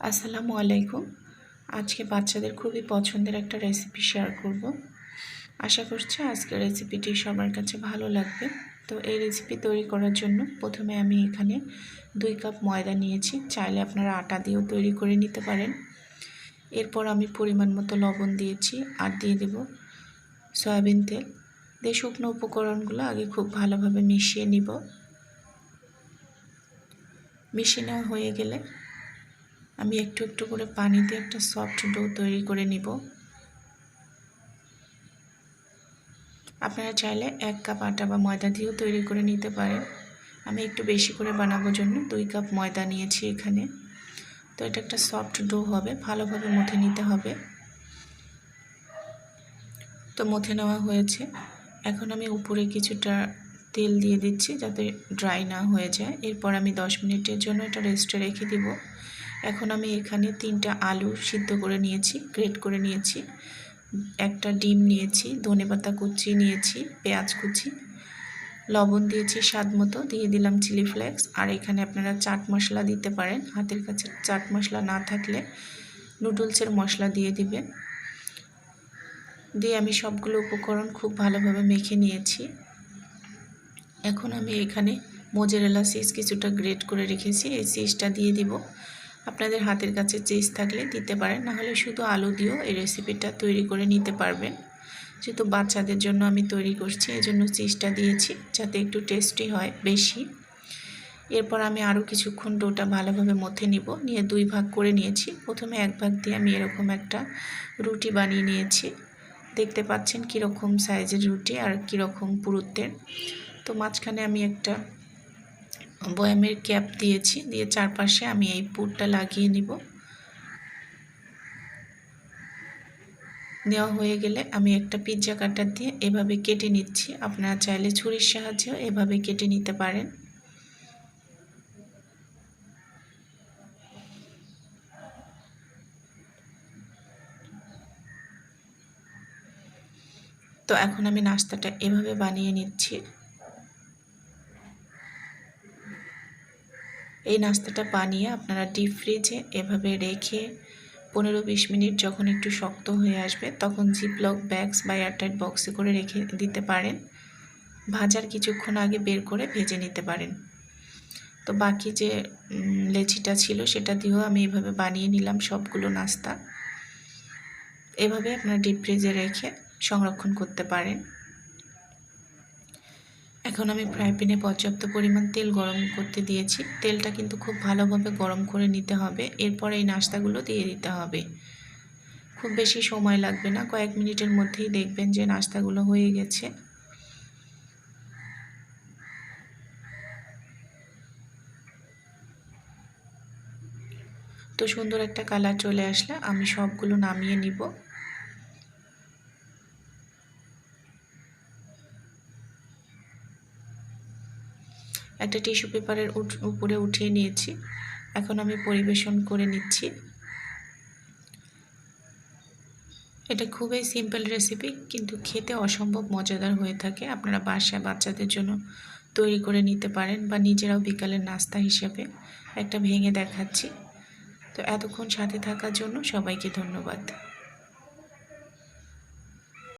আসসালামু আলাইকুম। আজকে বাচ্চাদের খুবই পছন্দের একটা রেসিপি শেয়ার করব। আশা করছি আজকের রেসিপিটি সবার কাছে ভালো লাগবে। তো এই রেসিপি তৈরি করার জন্য প্রথমে আমি এখানে দুই কাপ ময়দা নিয়েছি। চাইলে আপনারা আটা দিয়েও তৈরি করে নিতে পারেন। এরপর আমি পরিমাণ মতো লবণ দিয়েছি আর দিয়ে দেব সয়াবিন তেল। দিয়ে শুকনো উপকরণগুলো আগে খুব ভালোভাবে মিশিয়ে নিব। মিশিয়ে নেওয়া হয়ে গেলে আমি একটু একটু করে পানি দিয়ে একটা সফট ডো তৈরি করে নিব। আপনারা চাইলে এক কাপ আটা বা ময়দা দিয়েও তৈরি করে নিতে পারেন। আমি একটু বেশি করে বানাবো জন্য, দুই কাপ ময়দা নিয়েছি এখানে। তো এটা একটা সফট ডো হবে, ভালোভাবে মথে নিতে হবে। তো মথে নেওয়া হয়েছে। এখন আমি উপরে কিছুটা তেল দিয়ে দিচ্ছি যাতে ড্রাই না হয়ে যায়। এরপর আমি দশ মিনিটের জন্য এটা রেস্টে রেখে দিব। এখন আমি এখানে তিনটা আলু সিদ্ধ করে নিয়েছি গ্রেট করে নিয়েছি। একটা ডিম নিয়েছি, ধনে পাতা কুচি নিয়েছি, পেঁয়াজ কুচি, লবণ দিয়েছি স্বাদ মতো, দিয়ে দিলাম চিলি ফ্লেক্স আর এখানে আপনারা চাট মশলা দিতে পারেন, হাতের কাছে চাট মশলা না থাকলে নুডলসের মশলা দিয়ে দিবেন। দিয়ে আমি সবগুলো উপকরণ খুব ভালোভাবে মেখে নিয়েছি। এখন আমি এখানে মোজেরেলা সিস কিছুটা গ্রেট করে রেখেছি, এই সিসটা দিয়ে দিব। আপনাদের হাতের কাছে চিজ থাকলে দিতে পারেন, নাহলে শুধু আলু দিয়েও এই রেসিপিটা তৈরি করে নিতে পারবেন। যেহেতু বাচ্চাদের জন্য আমি তৈরি করছি এই জন্য চিজটা দিয়েছি যাতে একটু টেস্টি হয় বেশি। এরপর আমি আরও কিছুক্ষণ ডোটা ভালোভাবে মথে নিব, নিয়ে দুই ভাগ করে নিয়েছি। প্রথমে এক ভাগ দিয়ে আমি এরকম একটা রুটি বানিয়ে নিয়েছি। দেখতে পাচ্ছেন কীরকম সাইজের রুটি আর কীরকম পুরুত্বের। তো মাঝখানে আমি একটা বয়ামের ক্যাপ দিয়েছি, দিয়ে চারপাশে আমি এই পুরটা লাগিয়ে নিব। দেওয়া হয়ে গেলে আমি একটা পিৎজা কাটার দিয়ে এভাবে কেটে নিচ্ছি। আপনারা চাইলে ছুরির সাহায্যেও এভাবে কেটে নিতে পারেন। তো এখন আমি নাস্তাটা এভাবে বানিয়ে নিচ্ছি। এই নাস্তাটা বানিয়ে আপনারা ডিপ ফ্রিজে এভাবে রেখে পনেরো বিশ মিনিট যখন একটু শক্ত হয়ে আসবে, তখন জিপলক ব্যাগস বা এয়ারটাইট বক্সে করে রেখে দিতে পারেন। ভাজার কিছুক্ষণ আগে বের করে ভেজে নিতে পারেন। তো বাকি যে লেচিটা ছিল সেটা দিয়েও আমি এভাবে বানিয়ে নিলাম সবগুলো নাস্তা। এভাবে আপনারা ডিপ ফ্রিজে রেখে সংরক্ষণ করতে পারেন। এখন আমি ফ্রাই প্যানে পর্যাপ্ত পরিমাণ তেল গরম করতে দিয়েছি। তেলটা কিন্তু খুব ভালোভাবে গরম করে নিতে হবে। এরপর এই নাস্তাগুলো দিয়ে দিতে হবে। খুব বেশি সময় লাগবে না। কয়েক মিনিটের মধ্যেই দেখবেন যে নাস্তাগুলো হয়ে গেছে। তো সুন্দর একটা কালার চলে আসলে আমি সবগুলো নামিয়ে নিব। একটা টিস্যু পেপারের উপরে উঠিয়ে নিয়েছি। এখন আমি পরিবেশন করে নিচ্ছি। এটা খুবই সিম্পল রেসিপি কিন্তু খেতে অসম্ভব মজাদার হয়ে থাকে। আপনারা বাসায় বাচ্চাদের জন্য তৈরি করে নিতে পারেন বা নিজেরাও বিকালের নাস্তা হিসেবে একটা ভেঙে দেখাচ্ছি। তো এতক্ষণ সাথে থাকার জন্য সবাইকে ধন্যবাদ।